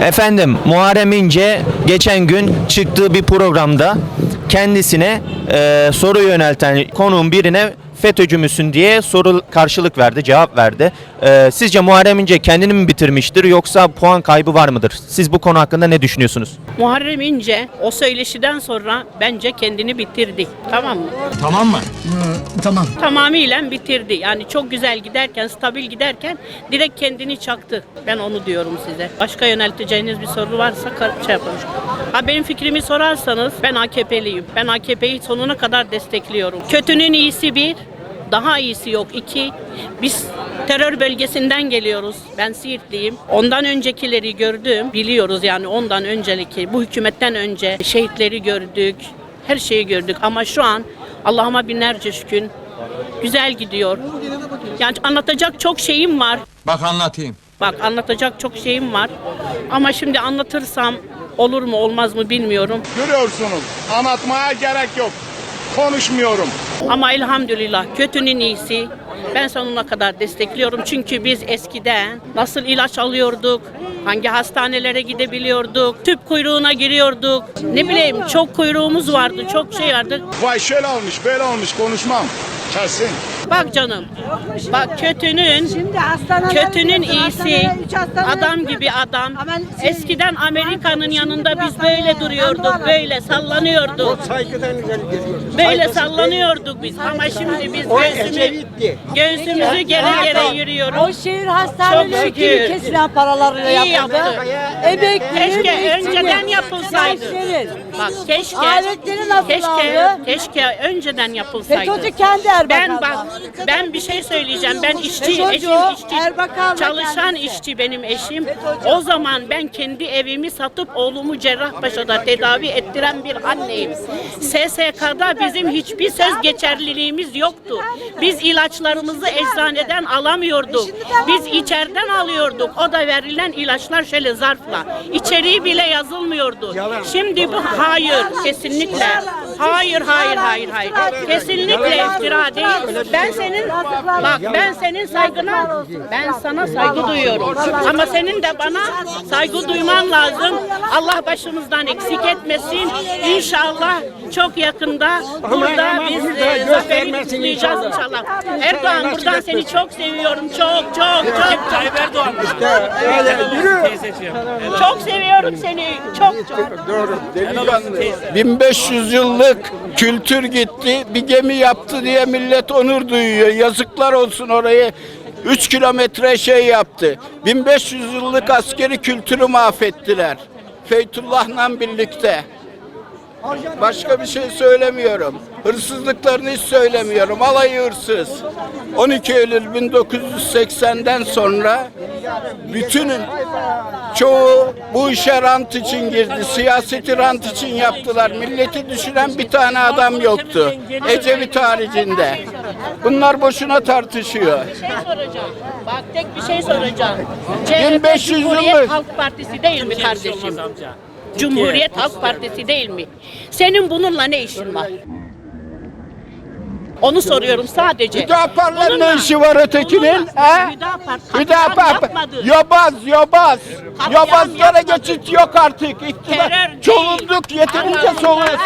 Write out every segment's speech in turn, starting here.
Efendim Muharrem İnce geçen gün çıktığı bir programda kendisine e, soru yönelten konuğun birine FETÖ'cü müsün diye soru karşılık verdi, cevap verdi. E, sizce Muharrem İnce kendini mi bitirmiştir yoksa puan kaybı var mıdır? Siz bu konu hakkında ne düşünüyorsunuz? Muharrem İnce o söyleşiden sonra bence kendini bitirdi. Tamam mı? Tamam mı? Tamam. Tamamıyla bitirdi. Yani çok güzel giderken, stabil giderken direkt kendini çaktı. Ben onu diyorum size. Başka yönelteceğiniz bir soru varsa şey yapalım. Ha benim fikrimi sorarsanız ben AKP'liyim. Ben AKP'yi sonuna kadar destekliyorum. Kötünün iyisi bir, daha iyisi yok. İki, biz terör bölgesinden geliyoruz. Ben Siirtliyim. Ondan öncekileri gördüm. Biliyoruz yani ondan önceki, bu hükümetten önce şehitleri gördük. Her şeyi gördük ama şu an Allah'ıma binlerce şükür güzel gidiyor. Yani anlatacak çok şeyim var. Bak anlatayım. Bak anlatacak çok şeyim var. Ama şimdi anlatırsam olur mu olmaz mı bilmiyorum. Görüyorsunuz. Anlatmaya gerek yok. Konuşmuyorum. Ama elhamdülillah kötünün iyisi. Ben sonuna kadar destekliyorum. Çünkü biz eskiden nasıl ilaç alıyorduk, hangi hastanelere gidebiliyorduk, tüp kuyruğuna giriyorduk. Ne bileyim çok kuyruğumuz vardı, çok şey vardı. Vay şöyle olmuş, böyle olmuş konuşmam. Kesin. Bak canım, bak kötünün Şimdi hastaneler Kötünün gidiyorsun, iyisi, üç adam gidiyorsun. gibi adam. Ama şey- Eskiden Amerika'nın Şimdi yanında biraz biz böyle daha- duruyorduk, böyle sallanıyorduk. Böyle sallanıyorduk biz. Ama şimdi biz göğsümü, göğsümüzü gere gere yürüyoruz. O şehir hastaneleri Çok şükür. kesilen paralarla İyi yapıldı. yaptı. Emeklinin Keşke önceden yapılsaydı. gençlerin. Bak keşke, Aletleri nasıl keşke, keşke önceden yapılsaydı. FETÖ'cü kendi Erbakan. Ben bak, ben bir şey söyleyeceğim. Ben işçi, FETÖ'cü eşim işçi, çalışan kendisi. işçi benim eşim. O zaman ben kendi evimi satıp oğlumu Cerrahpaşa'da tedavi ettiren bir anneyim. SSK'da bizim hiçbir söz geçerliliğimiz yoktu. Biz ilaçlarımızı eczaneden alamıyorduk. Biz içeriden alıyorduk. O da verilen ilaçlar şöyle zarfla. İçeriği bile yazılmıyordu. Şimdi bu hayır kesinlikle. Hayır hayır hayır hayır. Kesinlikle iftira değil. Ben senin bak ben senin saygına ben sana saygı duyuyorum. Ama senin de bana saygı duyman lazım. Allah başımızdan eksik etmesin. İnşallah çok yakında burada biz e, zaferi kutlayacağız inşallah. Erdoğan buradan seni çok seviyorum. Çok çok çok. Tayyip Erdoğan. Çok seviyorum seni. Çok çok. 1500 yıllık kültür gitti. Bir gemi yaptı diye millet onur duyuyor. Yazıklar olsun orayı. 3 kilometre şey yaptı. 1500 yıllık askeri kültürü mahvettiler. Feytullah'la birlikte. Başka bir şey söylemiyorum. Hırsızlıklarını hiç söylemiyorum. Alayı hırsız. 12 Eylül 1980'den sonra bütünün çoğu bu işe rant için girdi. Siyaseti rant için yaptılar. Milleti düşüren bir tane adam yoktu. Ecevit haricinde. Bunlar boşuna tartışıyor. Bir şey soracağım. Bak tek bir şey soracağım. 1500 CHP Cumhuriyet yıllık. Halk Partisi değil mi kardeşim? Cumhuriyet Halk Partisi değil mi? Senin bununla ne işin var? Onu soruyorum sadece. Hüdapar'la ne işi var ötekinin? He? Hüdapar. Hüdapar. Yobaz, yobaz. Yobazlara geçit yok artık. İktidar. Çoğulduk, yeterince Ama soğuduk.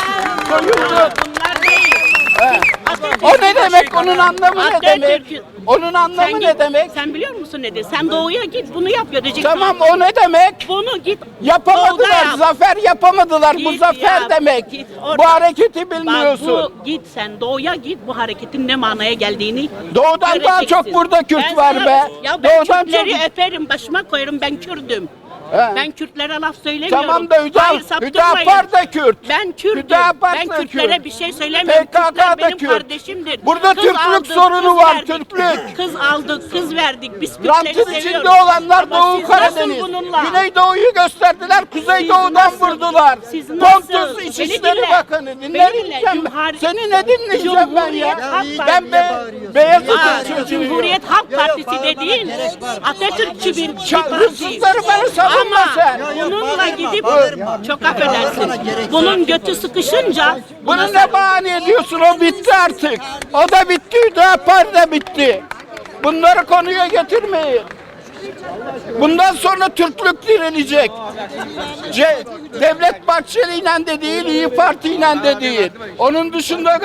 bunlar- değil. O ne demek? Onun anlamı ne demek? Onun anlamı Sen ne git- demek? Sen biliyor musun ne de? Sen doğuya git bunu yap diyeceksin. Tamam o ne demek? Bunu git. Yapamadılar, yap. zafer yapamadılar. Bu Git zafer yap, demek. git Bu hareketi bilmiyorsun. Bak bu git sen doğuya git bu hareketin ne manaya geldiğini Doğudan daha göreceksin. çok burada Kürt Ben var sana- be. Ya ben Doğudan Kürtleri çok- öperim başıma koyarım ben Kürdüm. He. Ben Kürtlere laf söylemiyorum. Tamam da Hüda, Hayır, saptırmayın. Hüdapar da Kürt. Ben Kürt'üm. Hüdapar Ben da Kürtlere Kürt. bir şey söylemiyorum. PKK Kürtler da benim Kürt. kardeşimdir. Burada Türklük sorunu kız var, verdik. Türklük. Kız aldık, kız verdik. Biz Kürtleri Rantın seviyoruz. içinde olanlar Ama Doğu siz nasıl Karadeniz. bununla? Güneydoğu'yu gösterdiler, Kuzeydoğu'dan nasıl- vurdular. siz nasıl- Pontus Beni İçişleri dinle. Bakanı. Beni dinle. diyeceğim ben. Cumhur- Seni ne dinleyeceğim ben Cumhuriyet ya? Halk Ben be, Beyazıt'ın çocuğuyum. Cumhuriyet Halk Partisi dediğin Atatürkçü bir, parti. bana savunma Ama sen. bununla gidip çok affedersin. Bunun götü sıkışınca Bunu ne bahane ediyorsun? O bitti artık. O da bitti, Hüdapar da bitti. Bunları konuya getirmeyin. Bundan sonra Türklük dirilecek. Ce, Devlet Bahçeli ile de değil, İyi Parti ile de değil. Onun dışında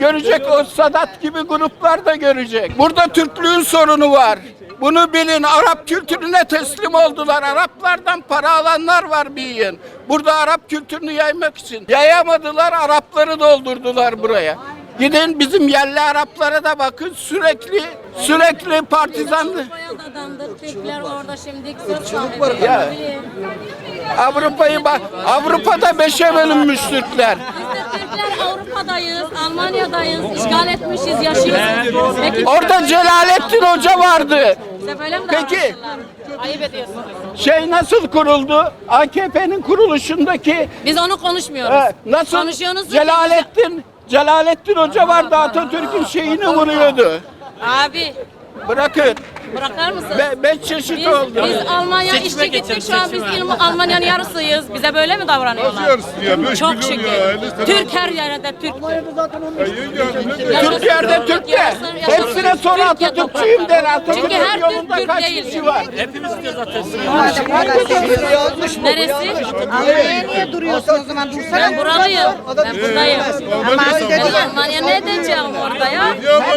görecek o Sadat gibi gruplar da görecek. Burada Türklüğün sorunu var. Bunu bilin. Arap kültürüne teslim oldular. Araplardan para alanlar var bilin. Burada Arap kültürünü yaymak için. Yayamadılar, Arapları doldurdular buraya. Gidin bizim yerli Araplara da bakın sürekli sürekli partizan Adandır. Türkler orada şimdi söz sahibi. Ya. Avrupa'yı bak Avrupa'da beşe bölünmüş Türkler. Avrupa'dayız, Almanya'dayız, işgal etmişiz, yaşıyoruz. Peki Orada Celalettin Hoca vardı. Peki. Ayıp ediyorsunuz. Şey nasıl kuruldu? AKP'nin kuruluşundaki Biz onu konuşmuyoruz. e, nasıl Konuşuyorsunuz. Celalettin Celalettin Hoca vardı Atatürk'ün şeyini vuruyordu. Abi Bırakın. Bırakar mısın? Be, beş çeşit Biz, oldu. biz Almanya işçi gittik şu an biz Almanya'nın yarısıyız. Bize böyle mi davranıyorlar? yarısı ya? Beş Çok milyon şükür. ya, elli sene Türk her yerde Türk. Türk yerde Türk de. Yaşasın, yaşasın. Hepsine sonra Türkiye Atatürkçüyüm der. Çünkü her Türk yolunda Türk kaç değil. kişi var? Neresi? Almanya'ya niye duruyorsun o zaman? Dursana. Ben buralıyım. Ben buradayım. Ben Almanya ne edeceğim orada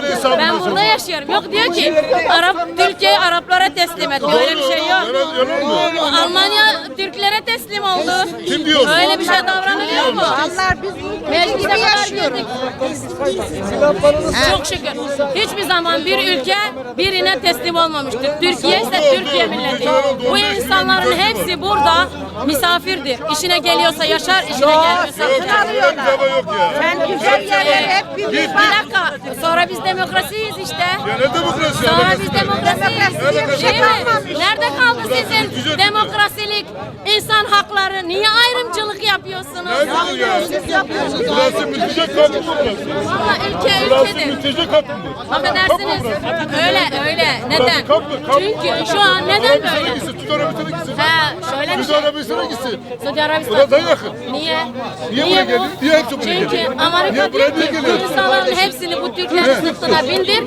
ya? Ben burada yaşıyorum. Yok diyor ki Arap Türkiye Araplara teslim et. Öyle bir şey yok. Almanya Türklere teslim oldu. Kim diyor? Öyle bir şey davranılıyor mu? Allah biz Meclise kadar girdik. Çok şükür. Hiçbir zaman bir ülke birine teslim olmamıştır. Türkiye ise Türkiye milleti. Bu insanların hepsi burada misafirdir. İşine geliyorsa yaşar, işine gelmiyorsa ya. sen güzel yerleri hep Bir dakika. Sonra biz demokrasiyiz işte. Ya ne demokrasi? Sonra alakası biz demokrasiyiz. diye bir şey Değil mi? kalmamış. Nerede kaldı sizin güzel. demokrasilik, insan hakları? Niye ayrımcılık yapıyorsunuz? Nerede ya? Burası mülteci kampı mı burası? Valla ülke Burası ülkedir. mülteci kampı mı? Affedersiniz. Öyle öyle. Neden? Çünkü şu an neden Arabistan'a böyle? gitsin, Suudi Arabistan'a gitsin. Ha şöyle bir Suudi şey. Arabistan'a gitsin. Suudi Arabistan. Buradan yakın. Niye? Niye buraya geldi? Niye hepsi buraya Çünkü geliyor? Amerika Niye diyor ki niye bu geliyor? insanların hepsini bu Türklerin sırtına bindir.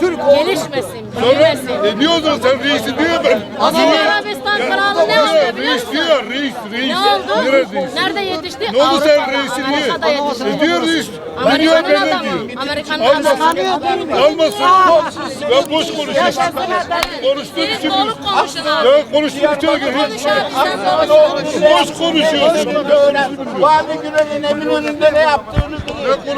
Türk. Gelişmesin, Sonra e, niye o zaman sen reisin diyor ben? Suudi Arabistan kralı ne oldu Diyor, biliyor musun? diyor reis reis. Ne oldu? Nerede reis? Nerede yetişti? Ne oldu sen reisin niye? Amerika'da yetişti. E diyor reis. Ne diyor Amerika'nın ben adamı. diyor. Amerika'nın Almasın. adamı. Almasın. Ben boş konuşuyorsun. Konuştuğun Siz için. dolu konuşun abi. Ya konuştuğun için göre. Konuş abi sen dolu. Boş konuşuyorsun. Vali Gülen'in emin önünde ne yaptığını biliyor.